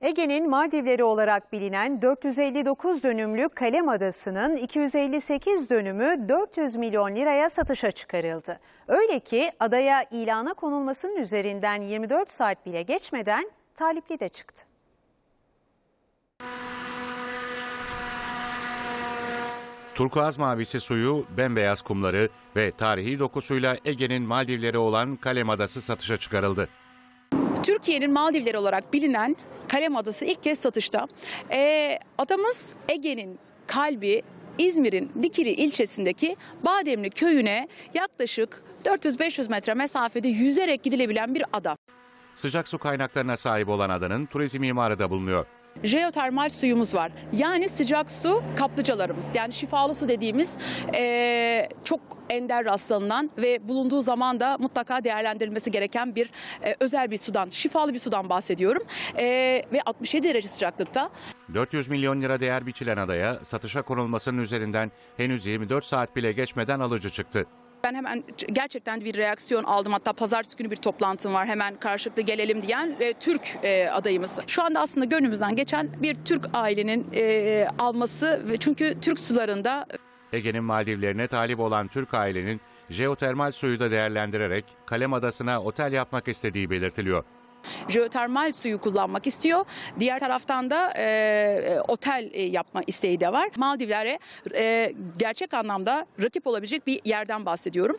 Ege'nin Maldivleri olarak bilinen 459 dönümlük Kalem Adası'nın 258 dönümü 400 milyon liraya satışa çıkarıldı. Öyle ki adaya ilana konulmasının üzerinden 24 saat bile geçmeden talipli de çıktı. Turkuaz mavisi suyu, bembeyaz kumları ve tarihi dokusuyla Ege'nin Maldivleri olan Kalem Adası satışa çıkarıldı. Türkiye'nin Maldivleri olarak bilinen Kalem Adası ilk kez satışta. Ee, adamız Ege'nin kalbi İzmir'in Dikili ilçesindeki Bademli köyüne yaklaşık 400-500 metre mesafede yüzerek gidilebilen bir ada. Sıcak su kaynaklarına sahip olan adanın turizm imarı da bulunuyor. Jeotermal suyumuz var. Yani sıcak su kaplıcalarımız. Yani şifalı su dediğimiz ee, çok ender rastlanılan ve bulunduğu zaman da mutlaka değerlendirilmesi gereken bir ee, özel bir sudan, şifalı bir sudan bahsediyorum. Ee, ve 67 derece sıcaklıkta 400 milyon lira değer biçilen adaya satışa konulmasının üzerinden henüz 24 saat bile geçmeden alıcı çıktı. Ben hemen gerçekten bir reaksiyon aldım. Hatta pazartesi günü bir toplantım var. Hemen karşılıklı gelelim diyen e, Türk e, adayımız. Şu anda aslında gönlümüzden geçen bir Türk ailenin e, alması ve çünkü Türk sularında Ege'nin Maldivlerine talip olan Türk ailenin jeotermal suyu da değerlendirerek Kalem Adası'na otel yapmak istediği belirtiliyor. Jeotermal suyu kullanmak istiyor. Diğer taraftan da e, otel e, yapma isteği de var. Maldivler'e e, gerçek anlamda rakip olabilecek bir yerden bahsediyorum.